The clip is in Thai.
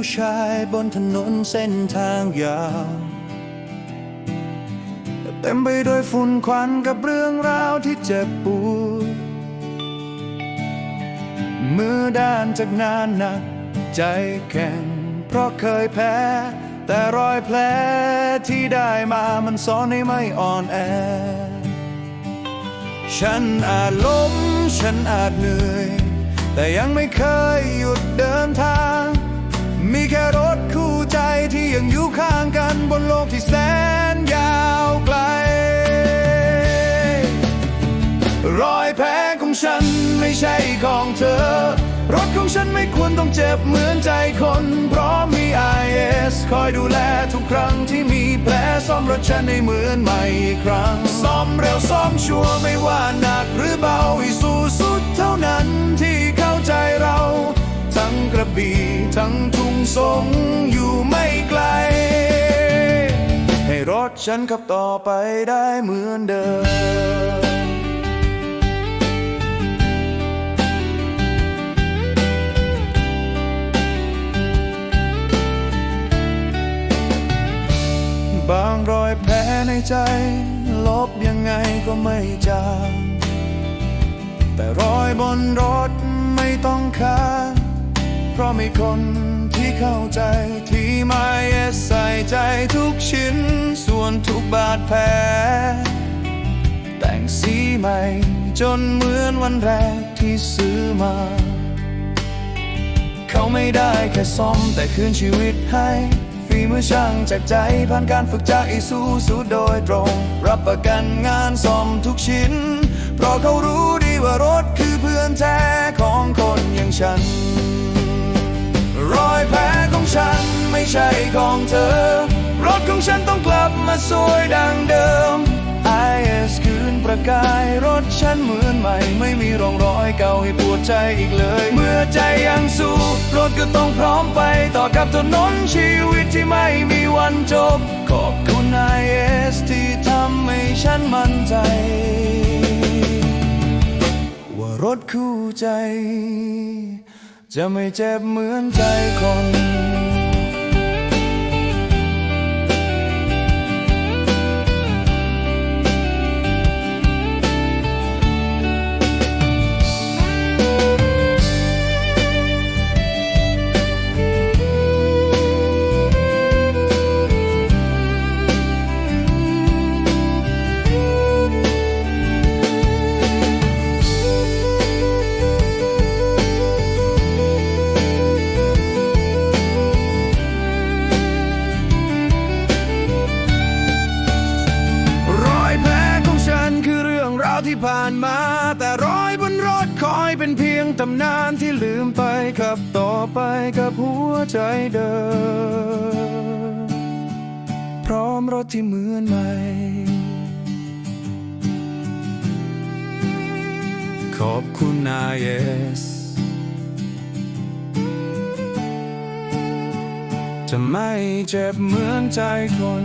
ผู้ชายบนถนนเส้นทางยาวเต็มไปด้วยฝุ่นควันกับเรื่องราวที่เจ็บปวดมือด้านจากงานหนัก ใจแข็ง เพราะเคยแพ้ แต่รอยแผลที่ได้มามันสอนให้ไม่อ่อนแอ ฉันอาจล้ม ฉันอาจเหนื่อย แต่ยังไม่เคยหยุดเดินทาง มีแค่รถคู่ใจที่ยังอยู่ข้างกันบนโลกที่แสนยาวไกล รอยแผลของฉันไม่ใช่ของเธอ รถของฉันไม่ควรต้องเจ็บเหมือนใจคน เพราะมี IS คอยดูแลทุกครั้งที่มีแผลซ่อมรถฉันให้เหมือนใหม่อีกครั้ง ซ่อมเร็วซ่อมชัวร์ไม่ว่าหนักหรือเบาให้สู้สุดเท่านั้นที่เข้าใจเรา ทั้งกระบี่ทั้ง สงอยู่ไม่ไกล ให้รถฉันขับต่อไปได้เหมือนเดิมบางรอยแผลในใจ ลบยังไงก็ไม่จางแต่รอยบนรถไม่ต้องค้างเพราะมีคน ที่เข้าใจ ที่ไม่ใส่ใจทุกชิ้น ส่วนทุกบาดแผล แต่งสีใหม่ จนเหมือนวันแรกที่ซื้อมา เขาไม่ได้แค่ซ่อมแต่คืนชีวิตให้ฝีมือช่างจากใจ ผ่านการฝึกจากอีซูซูโดยตรง รับประกันงานซ่อมทุกชิ้น เพราะเขารู้ดีว่ารถคือเพื่อนแท้ของคนอย่างฉัน ของฉันไม่ใช่ของเธอ รถของฉันต้องกลับมาสวยดังเดิม IS คืนประกายรถฉันเหมือนใหม่ ไม่มีร่องรอยเก่าให้ปวดใจอีกเลย เมื่อใจยังสู้ รถก็ต้องพร้อมไปต่อกับถนนชีวิตที่ไม่มีวันจบ ขอบคุณ IS ที่ทำให้ฉันมั่นใจ ว่ารถคู่ใจ จะไม่เจ็บเหมือนใจคน มา แต่รอยบนรถคอยเป็นเพียงตำนานที่ลืมไปขับต่อไปกับหัวใจเดิม พร้อมรถที่เหมือนใหม่ ขอบคุณนายเอสจะไม่เจ็บเหมือนใจคน